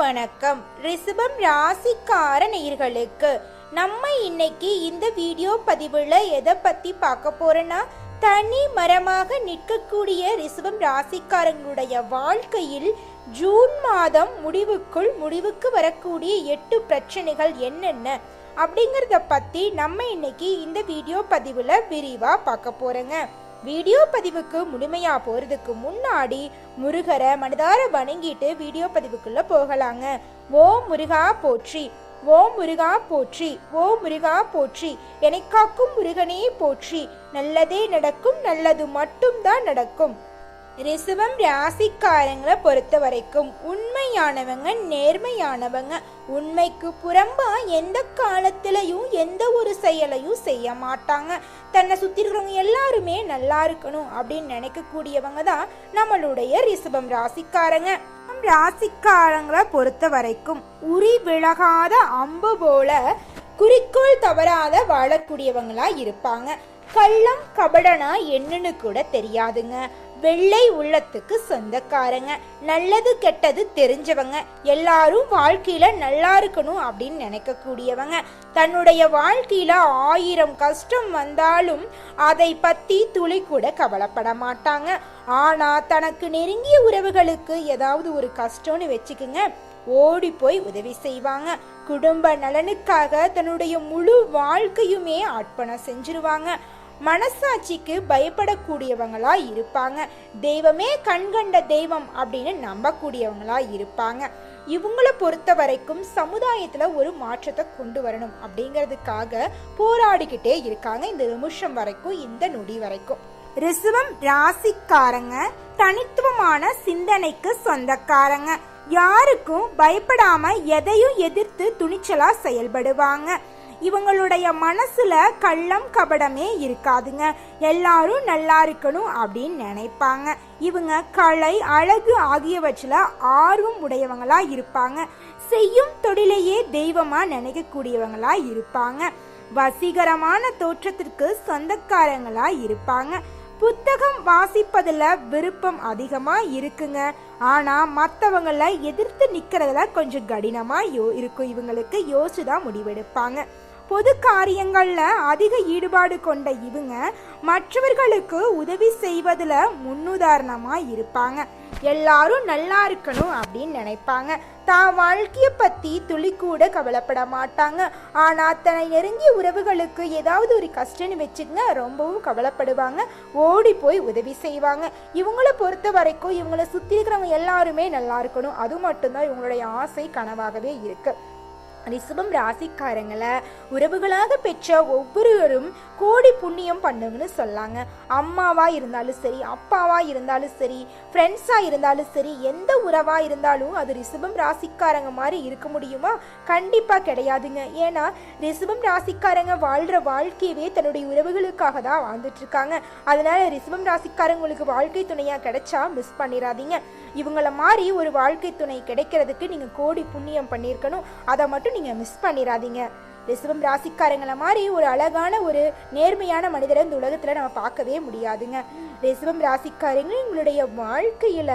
வணக்கம். ரிஷபம் ராசிக்கார நேயர்களுக்கு நம்ம இன்னைக்கு இந்த வீடியோ பதிவுல எதை பத்தி பார்க்க போறோம்னா தனி மரமாக நிற்கக்கூடிய ரிஷபம் ராசிக்காரங்களுடைய வாழ்க்கையில் ஜூன் மாதம் முடிவுக்குள் முடிவுக்கு வரக்கூடிய எட்டு பிரச்சனைகள் என்னென்ன அப்படிங்கிறத பத்தி நம்ம இன்னைக்கு இந்த வீடியோ பதிவுல விரிவா பார்க்க போறோங்க. வீடியோ பதிவுக்கு முழுமையா போறதுக்கு முன்னாடி முருகரை மனதார வணங்கிட்டு வீடியோ பதிவுக்குள்ள போகலாங்க. ஓ முருகா போற்றி ஓ முருகா போற்றி ஓ முருகா போற்றி எனக்காக்கும் முருகனே போற்றி. நல்லதே நடக்கும் நல்லது மட்டும்தான் நடக்கும். ரிசவம் ராசிக்காரங்களை பொறுத்த வரைக்கும் உண்மையானவங்க நேர்மையானவங்க. உண்மைக்கு புறம்பா எந்த காலத்திலையும் எந்த ஒரு செயலையும் செய்ய மாட்டாங்க. தன்னை சுத்தி இருக்கிறவங்க எல்லாருமே நல்லா இருக்கணும் அப்படின்னு நினைக்கக்கூடியவங்க தான் நம்மளுடைய ரிசவம் ராசிக்காரங்க. ராசிக்காரங்களை பொறுத்த வரைக்கும் உரி விலகாத அம்பு போல குறிக்கோள் தவறாத வாழக்கூடியவங்களா இருப்பாங்க. கள்ளம் கபடனா என்னன்னு கூட தெரியாதுங்க. வெள்ளை உள்ளத்துக்கு சொந்தக்காரங்க. நல்லது கெட்டது தெரிஞ்சவங்க. எல்லாரும் வாழ்க்கையில நல்லா இருக்கணும் அப்படின்னு நினைக்கக்கூடியவங்க. தன்னுடைய வாழ்க்கையில ஆயிரம் கஷ்டம் வந்தாலும் அதை பத்தி துளி கூட கவலைப்பட மாட்டாங்க. ஆனா தனக்கு நெருங்கிய உறவுகளுக்கு ஏதாவது ஒரு கஷ்டம்னு வச்சுக்குங்க. ஓடி போய் உதவி செய்வாங்க. குடும்ப நலனுக்காக தன்னுடைய முழு வாழ்க்கையுமே அர்ப்பணம் செஞ்சிருவாங்க. மனசாட்சிக்கு பயப்படக்கூடியவங்களா இருப்பாங்க. தெய்வமே கண்கண்ட தெய்வம் அப்படின்னு நம்பக்கூடியவங்களா இருப்பாங்க. இவங்கள பொறுத்த வரைக்கும் சமுதாயத்தில் ஒரு மாற்றத்தை கொண்டு வரணும் அப்படிங்கிறதுக்காக போராடிக்கிட்டே இருக்காங்க இந்த நிமிஷம் வரைக்கும் இந்த நொடி வரைக்கும். ரிசவம் ராசிக்காரங்க தனித்துவமான சிந்தனைக்கு சொந்தக்காரங்க. யாருக்கும் பயப்படாம எதையும் எதிர்த்து துணிச்சலா செயல்படுவாங்க. இவங்களுடைய மனசுல கள்ளம் கபடமே இருக்காதுங்க. எல்லாரும் நல்லா இருக்கணும் அப்படின்னு நினைப்பாங்க. இவங்க கலை அழகு ஆகியவற்றில் ஆர்வம் உடையவங்களா இருப்பாங்க. செய்யும் தொழிலையே தெய்வமா நினைக்கக்கூடியவங்களா இருப்பாங்க. வசீகரமான தோற்றத்திற்கு சொந்தக்காரங்களா இருப்பாங்க. புத்தகம் வாசிப்பதில் விருப்பம் அதிகமா இருக்குங்க. ஆனா மற்றவங்கள எதிர்த்து நிக்கிறதுல கொஞ்சம் கடினமா யோ இருக்கும். இவங்களுக்கு யோசிச்சுதான் முடிவெடுப்பாங்க. பொது காரியங்களில் அதிக ஈடுபாடு கொண்ட இவங்க மற்றவர்களுக்கு உதவி செய்வதில் முன்னுதாரணமாக இருப்பாங்க. எல்லாரும் நல்லா இருக்கணும் அப்படின்னு நினைப்பாங்க. தான் வாழ்க்கையை பற்றி துளி கூட கவலைப்பட மாட்டாங்க. ஆனால் தன்னை நெருங்கிய உறவுகளுக்கு ஏதாவது ஒரு கஷ்டம்னு வச்சுக்கங்க ரொம்பவும் கவலைப்படுவாங்க. ஓடி போய் உதவி செய்வாங்க. இவங்கள பொறுத்த வரைக்கும் இவங்களை சுற்றி இருக்கிறவங்க எல்லாருமே நல்லா இருக்கணும். அது மட்டும்தான் இவங்களுடைய ஆசை கனவாகவே இருக்குது ரிஷபம் ராசிக்காரங்களை உறவுகளாக பெற்ற ஒவ்வொருவரும் கோடி புண்ணியம் பண்ணுங்கன்னு சொல்லாங்க. அம்மாவா இருந்தாலும் சரி அப்பாவா இருந்தாலும் சரி ஃப்ரெண்ட்ஸா இருந்தாலும் சரி எந்த உறவா இருந்தாலும் அது ரிஷபம் ராசிக்காரங்க மாதிரி இருக்க முடியுமா? கண்டிப்பா கிடையாதுங்க. ஏன்னா ரிஷபம் ராசிக்காரங்க வாழ்ற வாழ்க்கையவே தன்னுடைய உறவுகளுக்காக தான் வாழ்ந்துட்டு இருக்காங்க அதனால ரிஷபம் ராசிக்காரங்களுக்கு வாழ்க்கை துணையா கிடைச்சா மிஸ் பண்ணிடாதீங்க இவங்கள மாதிரி ஒரு வாழ்க்கை துணை கிடைக்கிறதுக்கு நீங்க கோடி புண்ணியம் பண்ணியிருக்கணும். அதை மட்டும் நீங்கள் மிஸ் பண்ணிடாதீங்க ரிசவம் ராசிக்காரங்களை மாதிரி ஒரு அழகான ஒரு நேர்மையான மனிதரை இந்த உலகத்தில் நம்ம பார்க்கவே முடியாதுங்க. ரிசவம் ராசிக்காரங்க உங்களுடைய வாழ்க்கையில்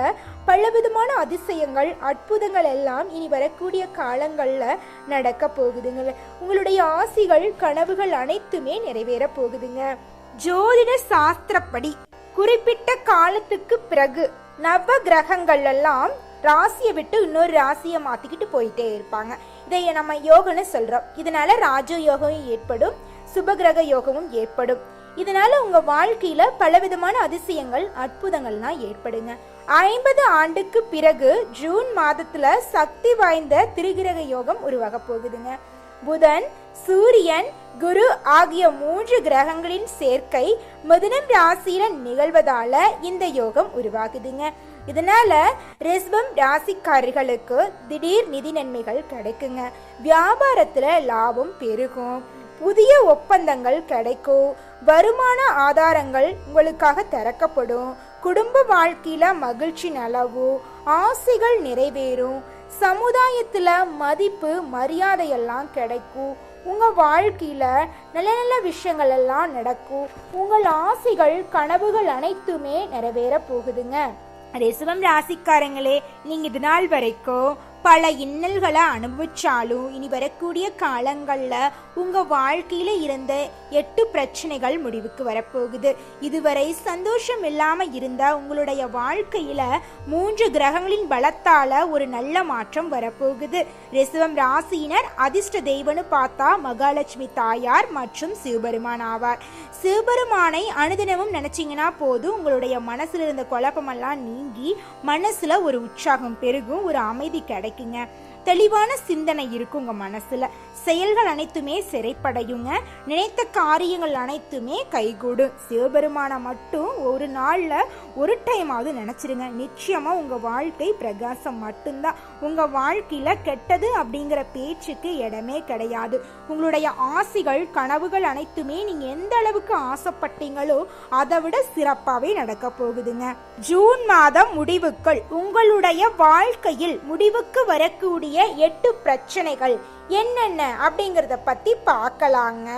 பலவிதமான அதிசயங்கள் அற்புதங்கள் எல்லாம் இனி வரக்கூடிய காலங்களில் நடக்க போகுதுங்க. உங்களுடைய ஆசிகள் கனவுகள் அனைத்துமே நிறைவேற போகுதுங்க. ஜோதிட சாஸ்திரப்படி குறிப்பிட்ட காலத்துக்கு பிறகு நவ கிரகங்கள் எல்லாம் ராசியை விட்டு இன்னொரு ராசியை மாற்றிக்கிட்டு போயிட்டே இருப்பாங்க. இதை நம்ம யோகன்னு சொல்கிறோம் இதனால் ராஜ யோகம் ஏற்படும் சுபகிரக யோகமும் ஏற்படும். இதனால் உங்கள் வாழ்க்கையில் பலவிதமான அதிசயங்கள் அற்புதங்கள்லாம் ஏற்படுங்க. ஐம்பது ஆண்டுக்கு பிறகு ஜூன் மாதத்தில் சக்தி வாய்ந்த திருகிரக யோகம் உருவாக போகுதுங்க. புதன் சூரியன் குரு ஆகிய மூன்று கிரகங்களின் சேர்க்கை மிதுனம் ராசியில நிகழ்வதால இந்த யோகம் உருவாகுதுங்க. இதனால ரிஸ்பம் ராசிக்காரர்களுக்கு திடீர் நிதி நன்மைகள் கிடைக்குங்க. வியாபாரத்துல லாபம் பெருகும். புதிய ஒப்பந்தங்கள் கிடைக்கும். வருமான ஆதாரங்கள் உங்களுக்காக திறக்கப்படும். குடும்ப வாழ்க்கையில மகிழ்ச்சி நலவு ஆசைகள் நிறைவேறும். சமுதாயத்துல மதிப்பு மரியாதையெல்லாம் கிடைக்கும். உங்க வாழ்க்கையில நல்ல நல்ல விஷயங்கள் எல்லாம் நடக்கும். உங்கள் ஆசைகள் கனவுகள் அனைத்துமே நிறைவேற போகுதுங்க. ரிசவம் ராசிக்காரங்களே நீங்க இது நாள் வரைக்கும் பல இன்னல்களை அனுபவிச்சாலும் இனி வரக்கூடிய காலங்களில் உங்கள் வாழ்க்கையில் இருந்த எட்டு பிரச்சனைகள் முடிவுக்கு வரப்போகுது. இதுவரை சந்தோஷம் இல்லாமல் இருந்த உங்களுடைய வாழ்க்கையில் மூன்று கிரகங்களின் பலத்தால் ஒரு நல்ல மாற்றம் வரப்போகுது. ரிசவம் ராசியினர் அதிர்ஷ்ட தெய்வனு பார்த்தா மகாலட்சுமி தாயார் மற்றும் சிவபெருமான் ஆவார். சிவபெருமானை அனுதினமும் நினச்சிங்கன்னா போதும் உங்களுடைய மனசில் இருந்த குழப்பமெல்லாம் நீங்கி மனசில் ஒரு உற்சாகம் பெருகும் ஒரு அமைதி கிடைக்குங்க தெளிவான சிந்தனை இருக்கும் உங்கள் மனசில். செயல்கள் அனைத்துமே சிறைப்படையுங்க. நினைத்த காரியங்கள் அனைத்துமே கைகூடும். சிவபெருமானை மட்டும் ஒரு நாளில் ஒரு டைமாவது நினச்சிருங்க. நிச்சயமாக உங்கள் வாழ்க்கை பிரகாசம் மட்டும்தான். உங்கள் வாழ்க்கையில் கெட்டது அப்படிங்கிற பேச்சுக்கு இடமே கிடையாது. உங்களுடைய ஆசைகள் கனவுகள் அனைத்துமே நீங்கள் எந்த அளவுக்கு ஆசைப்பட்டீங்களோ அதை விட சிறப்பாகவே நடக்க போகுதுங்க. ஜூன் மாதம் முடிவுக்குள். உங்களுடைய வாழ்க்கையில் முடிவுக்கு வரக்கூடிய எட்டு பிரச்சனைகள் என்னென்ன அப்படிங்கிறத பத்தி பார்க்கலாங்க.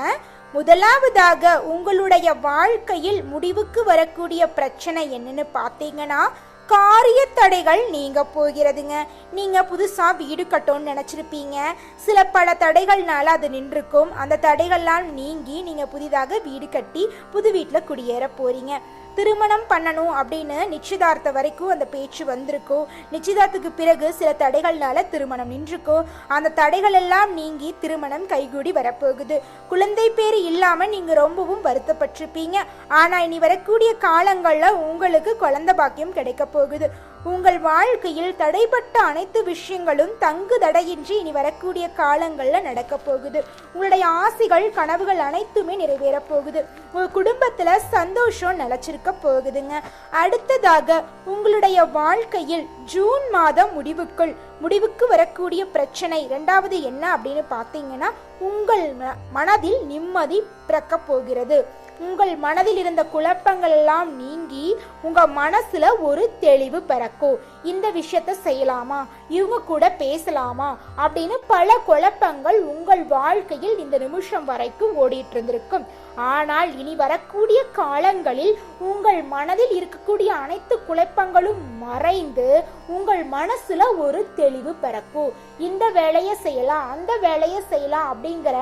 முதலாவதாக உங்களுடைய வாழ்க்கையில் முடிவுக்கு வரக்கூடிய பிரச்சனை என்னன்னு பார்த்தீங்கன்னா காரிய தடைகள் நீங்க போகிறதுங்க. நீங்க புதுசா வீடு கட்டணும்னு நினைச்சிருப்பீங்க. சில பல தடைகள்னால அது நின்றுக்கும். அந்த தடைகள்லாம் நீங்கி நீங்க புதிதாக வீடு கட்டி புது வீட்டில் குடியேற போறீங்க. திருமணம் பண்ணணும் அப்படின்னு நிச்சயதார்த்த வரைக்கும் அந்த பேச்சு வந்திருக்கும் நிச்சயதார்த்துக்கு பிறகு சில தடைகள்னால திருமணம் நின்றுக்கும் அந்த தடைகள் எல்லாம் நீங்கி திருமணம் கைகூடி வரப்போகுது. குழந்தை பேர் இல்லாம நீங்க ரொம்பவும் வருத்தப்பட்டிருப்பீங்க. ஆனா இனி வரக்கூடிய காலங்கள்ல உங்களுக்கு குழந்தை பாக்கியம் கிடைக்க போகுது. உங்கள் வாழ்க்கையில் தடைப்பட்ட அனைத்து விஷயங்களும் தங்கு தடையின்றி இனி வரக்கூடிய காலங்களில் நடக்க போகுது. உங்களுடைய ஆசைகள் கனவுகள் அனைத்துமே நிறைவேறப் போகுது. உங்கள் குடும்பத்தில் சந்தோஷம் நிலச்சிருக்க போகுதுங்க. அடுத்ததாக உங்களுடைய வாழ்க்கையில் ஜூன் மாதம் முடிவுக்குள் முடிவுக்கு வரக்கூடிய பிரச்சனை. ரெண்டாவது என்ன அப்படின்னு பார்த்தீங்கன்னா உங்கள் ம- மனதில் நிம்மதி பிறக்க போகிறது. உங்கள் மனதில் இருந்த குழப்பங்கள் எல்லாம் நீங்கி உங்க மனசுல ஒரு தெளிவு பிறக்கும் இந்த விஷயத்த செய்யலாமா? இவங்க கூட பேசலாமா? அப்படின்னு பல குழப்பங்கள் உங்கள் வாழ்க்கையில் இந்த நிமிஷம் வரைக்கும் ஓடிட்டு இருந்திருக்கும். ஆனால் இனி வரக்கூடிய காலங்களில் உங்கள் மனதில் இருக்கக்கூடிய அனைத்து குழப்பங்களும் மறைந்து உங்கள் மனசுல ஒரு தெளிவு பிறக்கும். இந்த வேலையை செய்யலாம் அந்த வேலையை செய்யலாம் அப்படிங்கிற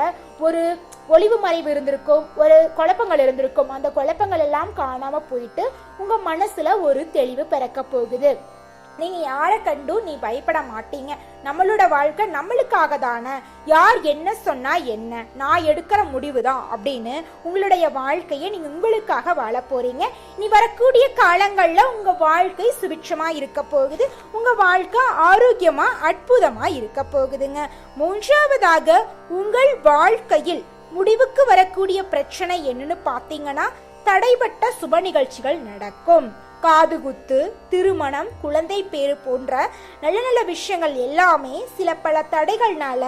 ஒரு ஒளிவு மறைவு இருந்திருக்கும் ஒரு குழப்பங்கள் இருந்திருக்கும். அந்த குழப்பங்கள் எல்லாம் காணாம போயிட்டு உங்க மனசுல ஒரு தெளிவு பிறக்க போகுது. நீங்கள் யாரை கண்டும் நீ பயப்பட மாட்டீங்க? நம்மளோட வாழ்க்கை நம்மளுக்காக தானே. யார் என்ன சொன்னா என்ன? நான் எடுக்கிற முடிவு தான் அப்படின்னு உங்களுடைய வாழ்க்கையை நீங்க உங்களுக்காக வாழ போறீங்க. நீ வரக்கூடிய காலங்களில் உங்க வாழ்க்கை சுபிட்சமா இருக்க போகுது. உங்க வாழ்க்கை ஆரோக்கியமா அற்புதமா இருக்க போகுதுங்க. மூன்றாவதாக உங்கள் வாழ்க்கையில் முடிவுக்கு வரக்கூடிய பிரச்சனை என்னன்னு பார்த்தீங்கன்னா தடைப்பட்ட சுப நிகழ்ச்சிகள் நடக்கும். காதுகுத்து திருமணம் குழந்தை பேரு போன்ற நல்ல நல்ல விஷயங்கள் எல்லாமே சில பல தடைகள்னால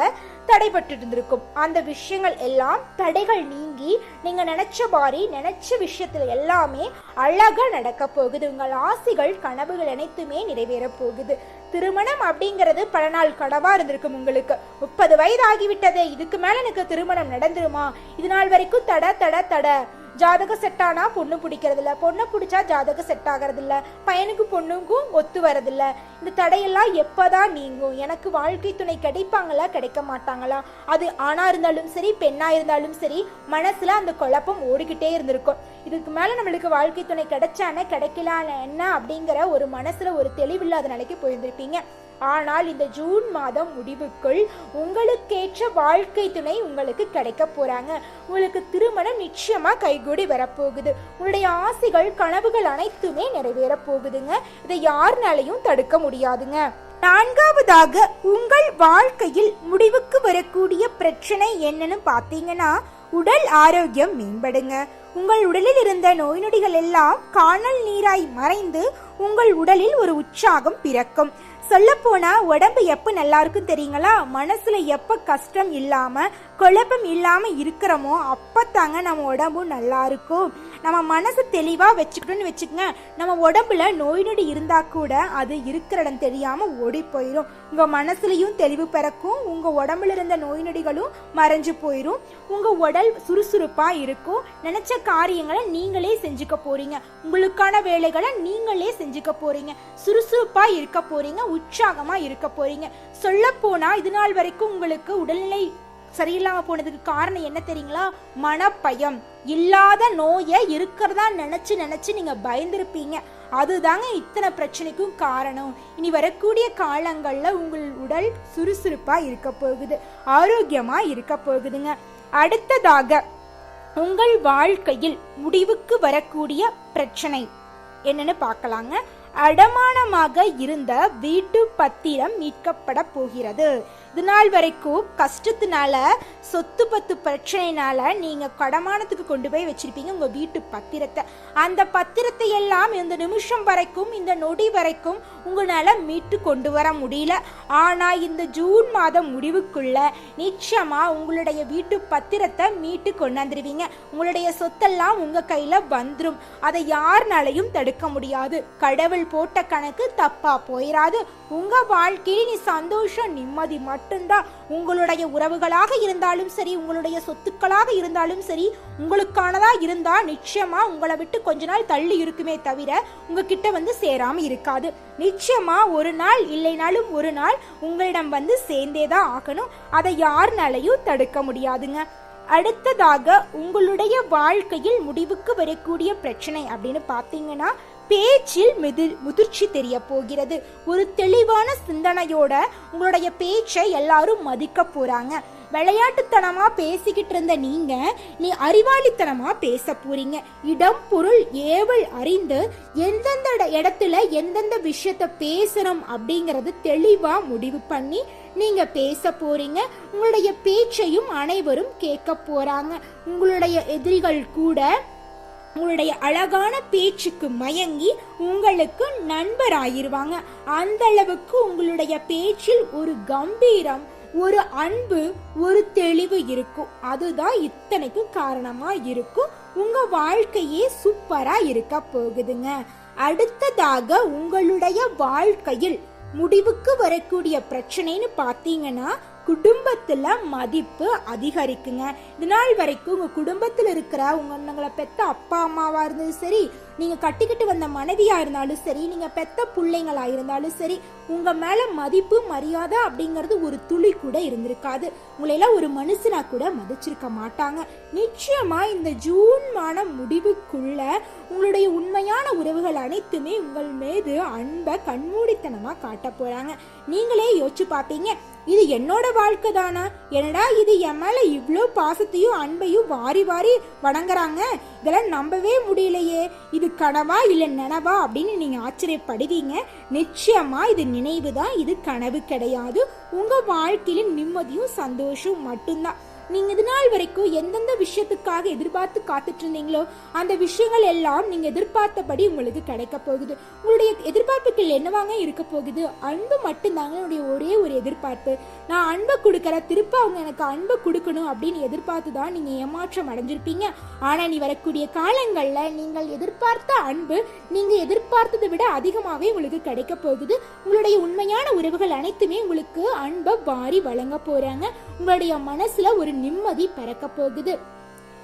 தடைபட்டு இருந்திருக்கும் அந்த விஷயங்கள் எல்லாம் தடைகள் நீங்கி நீங்க நினைச்ச மாதிரி நினைச்ச விஷயத்துல எல்லாமே அழகா நடக்க போகுது. உங்கள் ஆசைகள் கனவுகள் அனைத்துமே நிறைவேற போகுது. திருமணம் அப்படிங்கிறது பல நாள் கனவா இருந்திருக்கும் உங்களுக்கு. முப்பது வயது ஆகிவிட்டது இதுக்கு மேல எனக்கு திருமணம் நடந்துருமா? இது நாள் வரைக்கும் தட தட தட. ஜாதக செட் ஆனா பொண்ணு பிடிக்கிறது இல்ல பொண்ணை பிடிச்சா ஜாதக செட் ஆகிறது இல்ல பையனுக்கு பொண்ணுக்கும் ஒத்து வரதில்ல. இந்த தடையெல்லாம் எப்பதான் நீங்கும்? எனக்கு வாழ்க்கை துணை கிடைப்பாங்களா? கிடைக்க மாட்டாங்களா? அது ஆணா இருந்தாலும் சரி பெண்ணா இருந்தாலும் சரி மனசுல அந்த குழப்பம் ஓடிக்கிட்டே இருந்திருக்கும். இதுக்கு மேல நம்மளுக்கு வாழ்க்கை துணை கிடைச்சானே கிடைக்கலான என்ன அப்படிங்கிற ஒரு மனசுல ஒரு தெளிவில்லாத நிலைக்கு போயிருந்திருப்பீங்க. ஆனால் இந்த ஜூன் மாதம் முடிவுக்குள் உங்களுக்கேற்ற வாழ்க்கை துணை உங்களுக்கு கிடைக்க போறாங்க. உங்களுக்கு திருமணம் நிச்சயமா கைகூடி வரப்போகுது. உங்களுடைய ஆசைகள் கனவுகள் அனைத்துமே நிறைவேற போகுதுங்க. இதை யாருனாலையும் தடுக்க முடியாதுங்க. நான்காவதாக உங்கள் வாழ்க்கையில் முடிவுக்கு வரக்கூடிய பிரச்சனை என்னன்னு பார்த்தீங்கன்னா உடல் ஆரோக்கியம் மேம்படுங்க. உங்கள் உடலில் இருந்த நோய் நொடிகள் எல்லாம் காணல் நீராய் மறைந்து உங்கள் உடலில் ஒரு உற்சாகம் பிறக்கும். சொல்லப்போனா உடம்பு எப்போ நல்லா இருக்கும் தெரியுங்களா? மனசில் எப்போ கஷ்டம் இல்லாமல் குழப்பம் இல்லாமல் இருக்கிறோமோ அப்போ தாங்க நம்ம உடம்பும் நல்லா இருக்கும் நம்ம மனசை தெளிவாக வச்சுக்கிட்டோன்னு வச்சுக்கோங்க. நம்ம உடம்புல நோய் நொடி இருந்தால் கூட அது இருக்கிற இடம் தெரியாமல் ஓடி போயிடும் உங்கள் மனசுலையும் தெளிவு பிறக்கும். உங்கள் உடம்புல இருந்த நோய் நொடிகளும் மறைஞ்சு போயிடும் உங்கள் உடல் சுறுசுறுப்பாக இருக்கும். நினச்ச காரியங்களை நீங்களே செஞ்சுக்க போகிறீங்க உங்களுக்கான வேலைகளை நீங்களே செஞ்சுக்க போகிறீங்க சுறுசுறுப்பாக இருக்க போகிறீங்க உற்சாகமாக இருக்க போகிறீங்க சொல்லப்போனால் இது நாள் வரைக்கும் உங்களுக்கு உடல்நிலை சரியில்லாம போனதுக்கு காரணம் என்ன தெரியுங்களா? மனப்பயம். இல்லாத நோயை இருக்கிறதா நினைச்சு நினைச்சு நீங்க பயந்துருப்பீங்க. அதுதாங்க இத்தனை பிரச்சனைக்கும் காரணம். இனி வரக்கூடிய காலங்களில் உங்கள் உடல் சுறுசுறுப்பா இருக்க போகுது. ஆரோக்கியமா இருக்க போகுதுங்க. அடுத்ததாக உங்கள் வாழ்க்கையில் முடிவுக்கு வரக்கூடிய பிரச்சனை என்னன்னு பார்க்கலாங்க. அடமானமாக இருந்த வீட்டு பத்திரம் மீட்கப்பட போகிறது. இது நாள் வரைக்கும் கஷ்டத்தினால சொத்து பத்து பிரச்சனைனால நீங்க கடமானத்துக்கு கொண்டு போய் வச்சிருப்பீங்க உங்க வீட்டு பத்திரத்தை. அந்த பத்திரத்தை எல்லாம் இந்த நிமிஷம் வரைக்கும் இந்த நொடி வரைக்கும் உங்களால மீட்டு கொண்டு வர முடியல. ஆனா இந்த ஜூன் மாதம் முடிவுக்குள்ள நிச்சயமா உங்களுடைய வீட்டு பத்திரத்தை மீட்டு கொண்டாந்துருவீங்க உங்களுடைய சொத்தெல்லாம் உங்க கையில வந்துடும் அதை யாருனாலையும் தடுக்க முடியாது. கடவுள் போட்ட கணக்கு தப்பா போயிடாது உங்க வாழ்க்கையில் நீ சந்தோஷம் நிம்மதி மட்டும் மட்டும்தான் உங்களுடைய உறவுகளாக இருந்தாலும் சரி உங்களுடைய சொத்துக்களாக இருந்தாலும் சரி உங்களுக்கானதா இருந்தா நிச்சயமா உங்களை விட்டு கொஞ்ச நாள் தள்ளி இருக்குமே தவிர உங்ககிட்ட வந்து சேராம இருக்காது. நிச்சயமா ஒரு நாள் இல்லைனாலும் ஒரு நாள் உங்களிடம் வந்து சேர்ந்தே தான் ஆகணும். அதை யாருனாலையும் தடுக்க முடியாதுங்க. அடுத்ததாக உங்களுடைய வாழ்க்கையில் முடிவுக்கு வரக்கூடிய பிரச்சனை அப்படின்னு பார்த்தீங்கன்னா பேச்சில் மிது முதிர்ச்சி தெரிய போகிறது. ஒரு தெளிவான சிந்தனையோட உங்களுடைய பேச்சை எல்லாரும் மதிக்க போறாங்க. விளையாட்டுத்தனமா பேசிக்கிட்டு இருந்த நீங்க நீ அறிவாளித்தனமா பேச போறீங்க. இடம் பொருள் ஏவல் அறிந்து எந்தெந்த இடத்துல எந்தெந்த விஷயத்த பேசணும் அப்படிங்கறது தெளிவா முடிவு பண்ணி நீங்க பேச போறீங்க. உங்களுடைய பேச்சையும் அனைவரும் கேட்க போறாங்க. உங்களுடைய எதிரிகள் கூட உங்களுடைய அழகான பேச்சுக்கு மயங்கி உங்களுக்கு நண்பராயிருவாங்க. அந்த அளவுக்கு உங்களுடைய பேச்சில் ஒரு கம்பீரம் ஒரு அன்பு ஒரு தெளிவு இருக்கும். அதுதான் இத்தனைக்கும் காரணமா இருக்கும் உங்க வாழ்க்கையே சூப்பரா இருக்க போகுதுங்க. அடுத்ததாக உங்களுடைய வாழ்க்கையில் முடிவுக்கு வரக்கூடிய பிரச்சனைன்னு பார்த்தீங்கன்னா குடும்பத்துல மதிப்பு அதிகரிக்குங்க. இது நாள் வரைக்கும் உங்க குடும்பத்துல இருக்கிற உங்க உங்களை பெத்த அப்பா அம்மாவா இருந்தது சரி நீங்க கட்டிக்கிட்டு வந்த மனைவியா இருந்தாலும் சரி நீங்க பெத்த பிள்ளைங்களா இருந்தாலும் சரி உங்க மேல மதிப்பு மரியாதை அப்படிங்கிறது ஒரு துளி கூட இருந்திருக்காது. உங்களையெல்லாம் ஒரு மனுஷனா கூட மதிச்சிருக்க மாட்டாங்க. நிச்சயமா இந்த ஜூன் மான முடிவுக்குள்ள உங்களுடைய உண்மையான உறவுகள் அனைத்துமே உங்கள் மீது அன்பை கண்மூடித்தனமா காட்ட போறாங்க. நீங்களே யோசிச்சு பார்ப்பீங்க இது என்னோட வாழ்க்கை தானா? என்னடா இது என் மேல இவ்வளோ பாசத்தையும் அன்பையும் வாரி வாரி வணங்குறாங்க? இதெல்லாம் நம்பவே முடியலையே. இது கனவா இல்லை நனவா அப்படின்னு நீங்கள் ஆச்சரியப்படுவீங்க. நிச்சயமாக இது நினைவு தான். இது கனவு கிடையாது. உங்கள் வாழ்க்கையில் நிம்மதியும் சந்தோஷம் மட்டும்தான். நீங்கள் இது நாள் வரைக்கும் எந்தெந்த விஷயத்துக்காக எதிர்பார்த்து காத்துட்டு இருந்தீங்களோ அந்த விஷயங்கள் எல்லாம் நீங்கள் எதிர்பார்த்தபடி உங்களுக்கு கிடைக்க போகுது. உங்களுடைய எதிர்பார்ப்புகள் என்னவாங்க இருக்க போகுது? அன்பு மட்டும்தாங்க என்னுடைய ஒரே ஒரு எதிர்பார்ப்பு. நான் அன்பை கொடுக்குற திருப்ப அவங்க எனக்கு அன்பை கொடுக்கணும் அப்படின்னு எதிர்பார்த்து தான் நீங்கள் ஏமாற்றம் அடைஞ்சிருப்பீங்க. ஆனால் நீ வரக்கூடிய காலங்களில் நீங்கள் எதிர்பார்த்த அன்பு நீங்க எதிர்பார்த்ததை விட அதிகமாகவே உங்களுக்கு கிடைக்க போகுது. உங்களுடைய உண்மையான உறவுகள் அனைத்துமே உங்களுக்கு அன்பை வாரி வழங்க போறாங்க. உங்களுடைய மனசுல ஒரு நிம்மதி பிறக்க போகுது.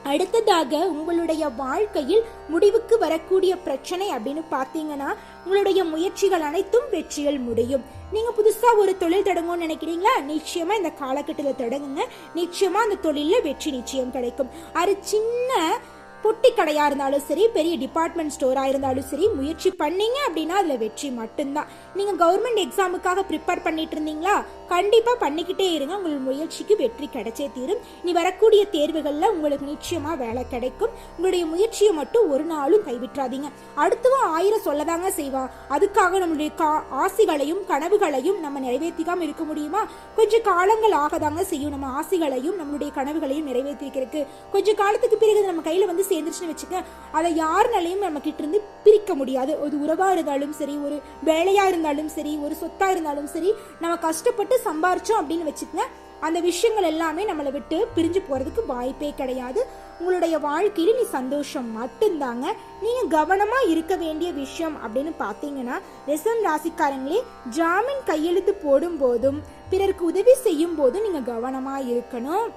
அடுத்ததாக உங்களுடைய வாழ்க்கையில் முடிவுக்கு வரக்கூடிய பிரச்சனை அப்படின்னு பார்த்தீங்கன்னா உங்களுடைய முயற்சிகள் அனைத்தும் வெற்றியில் முடியும். நீங்கள் புதுசாக ஒரு தொழில் தொடங்கணும்னு நினைக்கிறீங்களா? நிச்சயமாக இந்த காலகட்டத்தில் தொடங்குங்க. நிச்சயமாக அந்த தொழிலில் வெற்றி நிச்சயம் கிடைக்கும். அது சின்ன பொட்டி கடையாக இருந்தாலும் சரி பெரிய டிபார்ட்மெண்ட் ஸ்டோராக இருந்தாலும் சரி முயற்சி பண்ணீங்க அப்படின்னா அதில் வெற்றி மட்டும்தான். நீங்கள் கவர்மெண்ட் எக்ஸாமுக்காக ப்ரிப்பேர் பண்ணிட்டு இருந்தீங்களா? கண்டிப்பாக பண்ணிக்கிட்டே இருங்க. உங்கள் முயற்சிக்கு வெற்றி கிடைச்சே தீரும். இனி வரக்கூடிய தேர்வுகளில் உங்களுக்கு நிச்சயமாக வேலை கிடைக்கும். உங்களுடைய முயற்சியை மட்டும் ஒரு நாளும் கைவிட்றாதீங்க அடுத்தவன் ஆயிரம் சொல்லதாங்க செய்வா. அதுக்காக நம்மளுடைய கா ஆசைகளையும் கனவுகளையும் நம்ம நிறைவேற்றிக்காமல் இருக்க முடியுமா? கொஞ்சம் காலங்கள் ஆகதாங்க செய்யும். நம்ம ஆசைகளையும் நம்மளுடைய கனவுகளையும் நிறைவேற்றிக்கிறதுக்கு கொஞ்சம் காலத்துக்கு பிறகு நம்ம கையில் வந்து சேர்ந்துருச்சுன்னு வச்சுக்க அதை யாருனாலையும் நம்ம கிட்ட இருந்து பிரிக்க முடியாது. ஒரு உறவாக இருந்தாலும் சரி ஒரு வேலையாக இருந்தாலும் சரி ஒரு சொத்தாக இருந்தாலும் சரி நம்ம கஷ்டப்பட்டு சம்பாரிச்சோம் அப்படின்னு வச்சுக்கங்க. அந்த விஷயங்கள் எல்லாமே நம்மளை விட்டு பிரிஞ்சு போகிறதுக்கு வாய்ப்பே கிடையாது. உங்களுடைய வாழ்க்கையில் நீ சந்தோஷம் மட்டும்தாங்க. நீங்கள் கவனமாக இருக்க வேண்டிய விஷயம் அப்படின்னு பார்த்தீங்கன்னா ரிசம் ராசிக்காரங்களே ஜாமீன் கையெழுத்து போடும்போதும் பிறருக்கு உதவி செய்யும் போதும் நீங்கள் கவனமாக இருக்கணும்.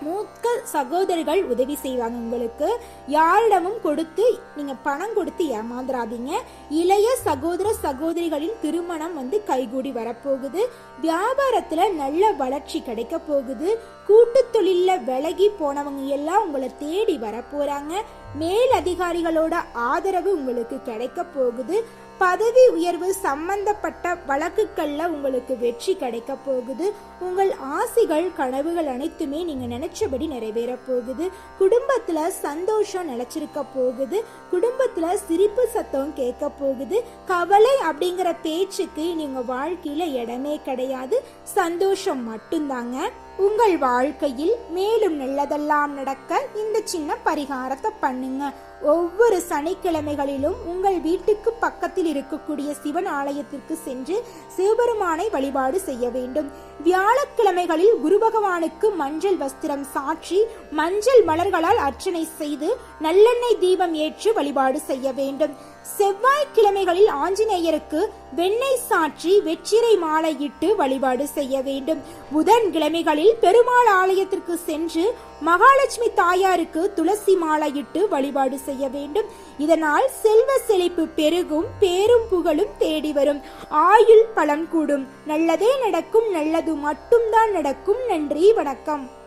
மூத்த சகோதரர்கள் உதவி செய்வாங்க உங்களுக்கு. யாரிடமும் கொடுத்து நீங்க பணம் கொடுத்து ஏமாந்துடாதீங்க இளைய சகோதர சகோதரிகளின் திருமணம் வந்து கைகூடி வரப்போகுது. வியாபாரத்துல நல்ல வளர்ச்சி கிடைக்க போகுது. கூட்டு தொழில விலகி போனவங்க எல்லாம் உங்களை தேடி வரப்போறாங்க. மேல் அதிகாரிகளோட ஆதரவு உங்களுக்கு கிடைக்க போகுது. பதவி உயர்வு சம்பந்தப்பட்ட வழக்குகளில் உங்களுக்கு வெற்றி கிடைக்க போகுது. உங்கள் ஆசைகள் கனவுகள் அனைத்துமே நீங்கள் நினைச்சபடி நிறைவேற போகுது. குடும்பத்தில் சந்தோஷம் நிலைச்சிருக்க போகுது. குடும்பத்தில் சிரிப்பு சத்தம் கேட்க போகுது. கவலை அப்படிங்கிற பேச்சுக்கு நீங்கள் வாழ்க்கையில் இடமே கிடையாது. சந்தோஷம் மட்டும்தாங்க. உங்கள் வாழ்க்கையில் மேலும் நல்லதெல்லாம் நடக்க இந்த சின்ன பரிகாரத்தை பண்ணுங்க. ஒவ்வொரு சனிக்கிழமைகளிலும் உங்கள் வீட்டுக்கு பக்கத்தில் இருக்கக்கூடிய சிவன் ஆலயத்திற்கு சென்று சிவபெருமானை வழிபாடு செய்ய வேண்டும். வியாழக்கிழமைகளில் குரு பகவானுக்கு மஞ்சள் வஸ்திரம் சாற்றி மஞ்சள் மலர்களால் அர்ச்சனை செய்து நல்லெண்ணெய் தீபம் ஏற்று வழிபாடு செய்ய வேண்டும். செவ்வாய்க்கிழமைகளில் ஆஞ்சநேயருக்கு வெண்ணெய் சாற்றி வெற்றிரை மாலையிட்டு வழிபாடு செய்ய வேண்டும். புதன்கிழமைகளில் பெருமாள் ஆலயத்திற்கு சென்று மகாலட்சுமி தாயாருக்கு துளசி மாலையிட்டு வழிபாடு செய்ய வேண்டும். இதனால் செல்வ செழிப்பு பெருகும் பேரும் புகழும் தேடி வரும். ஆயுள் பலம் கூடும். நல்லதே நடக்கும் நல்லது மட்டும்தான் நடக்கும். நன்றி வணக்கம்.